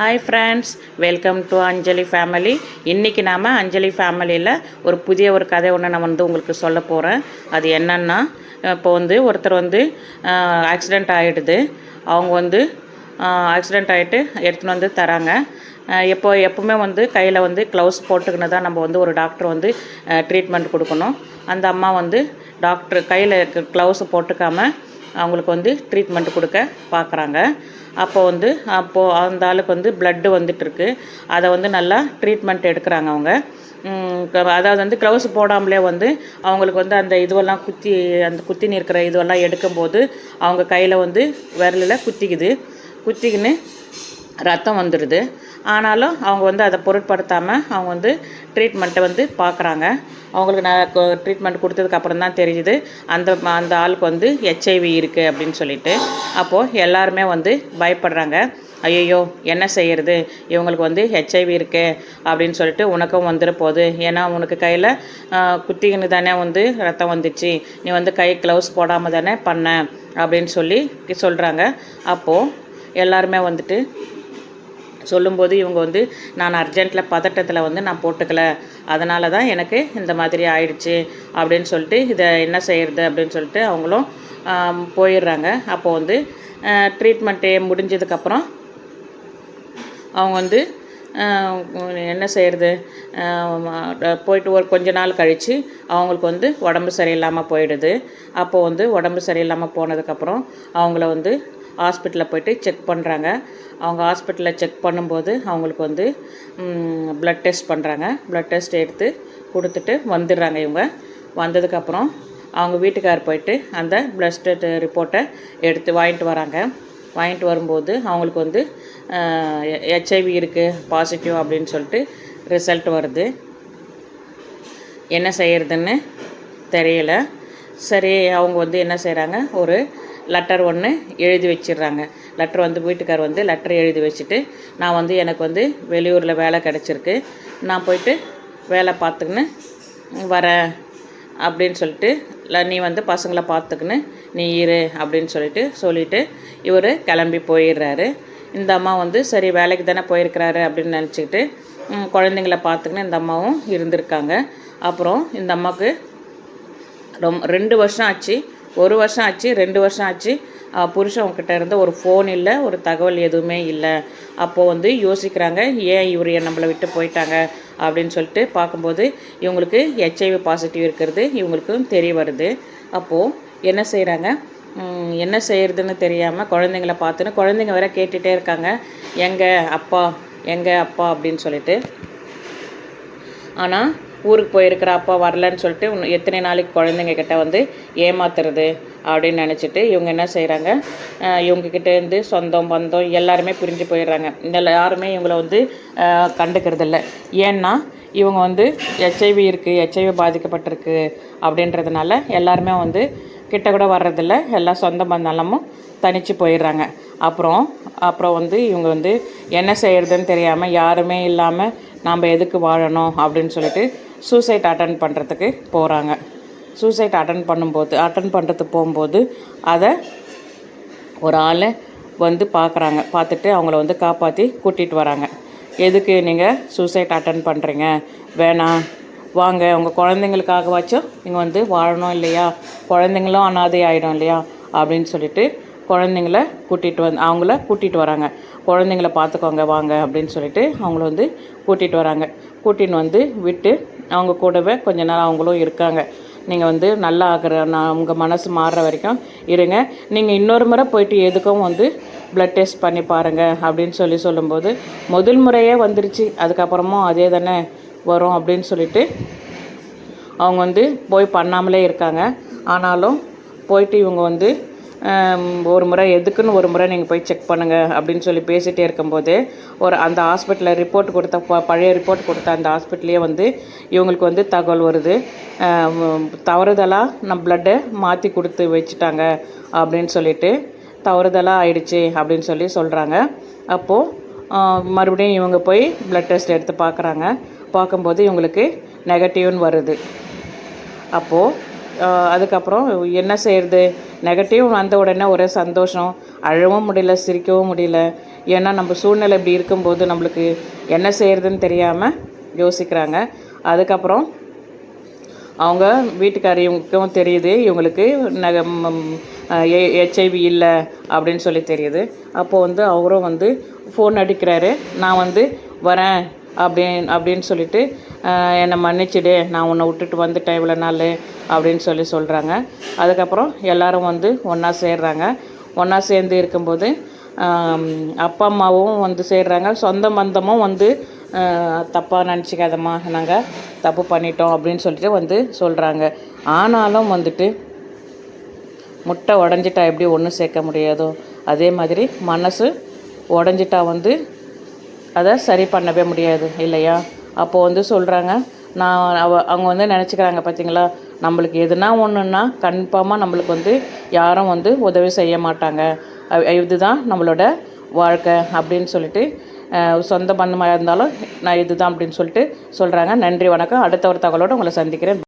Hi friends welcome to Anjali family இன்றைக்கி நாம் அஞ்சலி ஃபேமிலியில் ஒரு புதிய ஒரு கதை ஒன்று நான் வந்து உங்களுக்கு சொல்ல போகிறேன் அது என்னென்னா இப்போ வந்து ஒருத்தர் வந்து ஆக்சிடெண்ட் ஆகிடுது அவங்க வந்து ஆக்சிடெண்ட் ஆகிட்டு எடுத்துன்னு வந்து தராங்க. எப்போ எப்பவுமே வந்து கையில் வந்து க்ளவுஸ் போட்டுக்கின்னு தான் நம்ம வந்து ஒரு டாக்டர் வந்து ட்ரீட்மெண்ட் கொடுக்கணும். அந்த அம்மா வந்து டாக்டர் கையில் க்ளவுஸ் போட்டுக்காமல் அவங்களுக்கு வந்து ட்ரீட்மெண்ட் கொடுக்க பார்க்குறாங்க. அப்போ வந்து அப்போது அந்த ஆளுக்கு வந்து பிளட்டு வந்துட்டுருக்கு. அதை வந்து நல்லா ட்ரீட்மெண்ட் எடுக்கிறாங்க அவங்க. க- அதாவது வந்து க்ளவுஸ் போடாமலே வந்து அவங்களுக்கு வந்து அந்த இதுவெல்லாம் குத்தி அந்த குத்தின்னு இருக்கிற இதுவெல்லாம் எடுக்கும்போது அவங்க கையில் வந்து விரலில் குத்திக்குது. குத்திக்கின்னு ரத்தம் வந்துடுது. ஆனாலும் அவங்க வந்து அதை பொருட்படுத்தாமல் அவங்க வந்து ட்ரீட்மெண்ட்டை வந்து பார்க்குறாங்க. அவங்களுக்கு நான் ட்ரீட்மெண்ட் கொடுத்ததுக்கப்புறம் தான் தெரியுது அந்த அந்த ஆளுக்கு வந்து ஹெச்ஐவி இருக்குது அப்படின்னு சொல்லிட்டு. அப்போது எல்லாருமே வந்து பயப்படுறாங்க. ஐயோ என்ன செய்யறது? இவங்களுக்கு வந்து ஹெச்ஐவி இருக்கு அப்படின்னு சொல்லிட்டு உனக்கும் வந்துட போகுது. ஏன்னா உனக்கு கையில் குத்திக்கின்னு தானே வந்து ரத்தம் வந்துச்சு. நீ வந்து கை க்ளவுஸ் போடாமல் தானே பண்ண அப்படின்னு சொல்லி சொல்கிறாங்க அப்போது எல்லாருமே வந்துட்டு சொல்லும்போது இவங்க வந்து நான் அர்ஜென்ட்டில் பதட்டத்தில் வந்து நான் போட்டுக்கல. அதனால தான் எனக்கு இந்த மாதிரி ஆயிடுச்சு. அப்படின்னு சொல்லிட்டு இதை என்ன செய்கிறது அப்படின்னு சொல்லிட்டு அவங்களும் போயிடுறாங்க. அப்போது வந்து ட்ரீட்மெண்ட்டு முடிஞ்சதுக்கப்புறம் அவங்க வந்து என்ன செய்கிறது போயிட்டு ஒரு கொஞ்ச நாள் கழித்து அவங்களுக்கு வந்து உடம்பு சரியில்லாமல் போயிடுது. அப்போது வந்து உடம்பு சரியில்லாமல் போனதுக்கப்புறம் அவங்கள வந்து ஹாஸ்பிட்டலில் போயிட்டு செக் பண்ணுறாங்க. அவங்க ஹாஸ்பிட்டலில் செக் பண்ணும்போது அவங்களுக்கு வந்து ப்ளட் டெஸ்ட் பண்ணுறாங்க. ப்ளட் டெஸ்ட் எடுத்து கொடுத்துட்டு வந்துடுறாங்க இவங்க. வந்ததுக்கப்புறம் அவங்க வீட்டுக்கார் போயிட்டு அந்த ப்ளட் ரிப்போர்ட்டை எடுத்து வாங்கிட்டு வராங்க. வாங்கிட்டு வரும்போது அவங்களுக்கு வந்து ஹெச்ஐவி இருக்குது பாசிட்டிவ் அப்படின்னு சொல்லிட்டு ரிசல்ட் வருது. என்ன செய்கிறதுன்னு தெரியல. சரி அவங்க வந்து என்ன செய்கிறாங்க ஒரு லெட்டர் ஒன்று எழுதி வச்சிடுறாங்க. லெட்டர் வந்து வீட்டுக்கார் வந்து லெட்டர் எழுதி வச்சுட்டு நான் வந்து எனக்கு வந்து வெளியூரில் வேலை கிடச்சிருக்கு. நான் போயிட்டு வேலை பார்த்துக்கின்னு வரேன் அப்படின்னு சொல்லிட்டு இல்லை நீ வந்து பசங்களை பார்த்துக்கின்னு நீ இரு அப்படின்னு சொல்லிட்டு சொல்லிட்டு இவர் கிளம்பி போயிடுறாரு. இந்த அம்மா வந்து சரி வேலைக்கு தானே போயிருக்கிறாரு அப்படின்னு நினச்சிக்கிட்டு குழந்தைங்கள பார்த்துக்கின்னு இந்த அம்மாவும் இருந்திருக்காங்க. அப்புறம் இந்த அம்மாவுக்கு ரொம் ரெண்டு வருஷம் ஆச்சு. ஒரு வருஷம் ஆச்சு ரெண்டு வருஷம் ஆச்சு. புருஷன் இருந்து ஒரு ஃபோன் இல்லை ஒரு தகவல் எதுவுமே இல்லை. அப்போது வந்து யோசிக்கிறாங்க ஏன் இவர் நம்மளை விட்டு போயிட்டாங்க அப்படின்னு சொல்லிட்டு பார்க்கும்போது இவங்களுக்கு ஹெச்ஐவி பாசிட்டிவ் இருக்கிறது இவங்களுக்கும் தெரிய வருது. அப்போது என்ன செய்கிறாங்க என்ன செய்கிறதுன்னு தெரியாமல் குழந்தைங்கள பார்த்துன்னு குழந்தைங்க வேற கேட்டுகிட்டே இருக்காங்க. எங்கே அப்பா எங்கே அப்பா அப்படின்னு சொல்லிட்டு. ஆனால் ஊருக்கு போயிருக்கிற அப்பா வரலன்னு சொல்லிட்டு இன்னும் எத்தனை நாளைக்கு குழந்தைங்க கிட்டே வந்து ஏமாத்துறது அப்படின்னு நினச்சிட்டு இவங்க என்ன செய்கிறாங்க இவங்கக்கிட்டேருந்து இருந்து சொந்தம் பந்தம் எல்லாருமே பிரிஞ்சு போயிடுறாங்க. இந்த யாருமே இவங்கள வந்து கண்டுக்கிறதில்ல கண்டுக்கிறது இல்லை. ஏன்னா இவங்க வந்து ஹெச்ஐவி இருக்குது ஹெச்ஐவி பாதிக்கப்பட்டிருக்கு அப்படின்றதுனால எல்லாருமே வந்து கிட்ட கூட வர்றதில்ல எல்லாம் சொந்த பந்தாலமும் தனித்து போயிடுறாங்க. அப்புறம் அப்புறம் வந்து இவங்க வந்து என்ன செய்கிறதுன்னு தெரியாமல் யாருமே இல்லாமல் நாம் எதுக்கு வாழணும் அப்படின்னு சொல்லிட்டு சூசைட் அட்டன் பண்ணுறதுக்கு போகிறாங்க சூசைட் அட்டன் பண்ணும்போது அட்டன் பண்ணுறதுக்கு போகும்போது அதை ஒரு ஆளை வந்து பார்க்குறாங்க பார்த்துட்டு அவங்கள வந்து காப்பாற்றி கூட்டிகிட்டு வராங்க. எதுக்கு நீங்கள் சூசைட் அட்டன் பண்ணுறீங்க வேணாம். வாங்க உங்கள் குழந்தைங்களுக்காகவாச்சும் நீங்கள் வந்து வாழணும் இல்லையா? குழந்தைங்களும் அனாதை ஆகிடும் இல்லையா? அப்படின்னு சொல்லிட்டு குழந்தைங்கள கூட்டிகிட்டு வந்து அவங்கள கூட்டிகிட்டு வராங்க. குழந்தைங்கள பார்த்துக்கோங்க வாங்க அப்படின்னு சொல்லிட்டு அவங்கள வந்து கூட்டிகிட்டு வராங்க. கூட்டின்னு வந்து விட்டு அவங்க கூடவே கொஞ்ச நேரம் அவங்களும் இருக்காங்க. நீங்கள் வந்து நல்லா ஆகிற நான் உங்கள் மனசு மாறுற வரைக்கும் இருங்க. நீங்கள் இன்னொரு முறை போயிட்டு எதுக்கும் வந்து ப்ளட் டெஸ்ட் பண்ணி பாருங்கள் அப்படின்னு சொல்லி சொல்லும்போது முதல் முறையே வந்துருச்சு. அதுக்கப்புறமும் அதே தானே வரும் அப்படின்னு சொல்லிட்டு அவங்க வந்து போய் பண்ணாமலே இருக்காங்க. ஆனாலும் போயிட்டு இவங்க வந்து ஒரு முறை எதுக்குன்னு ஒரு முறை நீங்கள் போய் செக் பண்ணுங்கள் அப்படின்னு சொல்லி பேசிகிட்டே இருக்கும்போது ஒரு அந்த ஹாஸ்பிட்டலில் ரிப்போர்ட் கொடுத்த ப- பழைய ரிப்போர்ட் கொடுத்த அந்த ஹாஸ்பிட்டலே வந்து இவங்களுக்கு வந்து தகவல் வருது. தவறுதலாக நம்ம பிளட்டை மாற்றி கொடுத்து வச்சுட்டாங்க அப்படின்னு சொல்லிட்டு தவறுதலாக ஆயிடுச்சு அப்படின்னு சொல்லி சொல்கிறாங்க அப்போது மறுபடியும் இவங்க போய் ப்ளட் டெஸ்ட் எடுத்து பார்க்குறாங்க. பார்க்கும்போது இவங்களுக்கு நெகட்டிவ்னு வருது. அப்போது அதுக்கப்புறம் என்ன செய்கிறது நெகட்டிவ் வந்த உடனே ஒரே சந்தோஷம். அழவும் முடியல சிரிக்கவும் முடியல. ஏன்னா நம்ம சூழ்நிலை இப்படி இருக்கும்போது நம்மளுக்கு என்ன செய்கிறதுன்னு தெரியாமல் யோசிக்கிறாங்க. அதுக்கப்புறம் அவங்க வீட்டுக்காரியவங்களுக்கும் தெரியுது இவங்களுக்கு நக ஹெச்ஐவி இல்லை அப்படின்னு சொல்லி தெரியுது. அப்போது வந்து அவரும் வந்து ஃபோன் அடிக்கிறாரு. நான் வந்து வரேன் அப்படின் அப்படின்னு சொல்லிட்டு என்னை மன்னிச்சிடு நான் உன்னை விட்டுட்டு வந்துட்டேன் இவ்வளோ நாள் அப்படின்னு சொல்லி சொல்கிறாங்க அதுக்கப்புறம் எல்லாரும் வந்து ஒன்றா சேர்றாங்க. ஒன்றா சேர்ந்து இருக்கும்போது அப்பா அம்மாவும் வந்து சேர்றாங்க. சொந்த பந்தமும் வந்து தப்பாக நினச்சிக்காதம்மா நாங்கள் தப்பு பண்ணிட்டோம் அப்படின்னு சொல்லிட்டு வந்து சொல்கிறாங்க ஆனாலும் வந்துட்டு முட்டை உடஞ்சிட்டா எப்படி ஒன்றும் சேர்க்க முடியாதோ? அதே மாதிரி மனசு உடஞ்சிட்டா வந்து அதை சரி பண்ணவே முடியாது இல்லையா? அப்போது வந்து சொல்கிறாங்க நான் அவ அவங்க வந்து நினச்சிக்கிறாங்க பார்த்தீங்களா நம்மளுக்கு எதுனா ஒன்றுன்னா கன்ஃபார்மாக நம்மளுக்கு வந்து யாரும் வந்து உதவி செய்ய மாட்டாங்க. இதுதான் நம்மளோட வாழ்க்கை அப்படின்னு சொல்லிட்டு சொந்த பந்தமாக இருந்தாலும் நான் இதுதான் அப்படின்னு சொல்லிட்டு சொல்கிறாங்க நன்றி வணக்கம். அடுத்த ஒரு தகவலோடு உங்களை சந்திக்கிறேன்.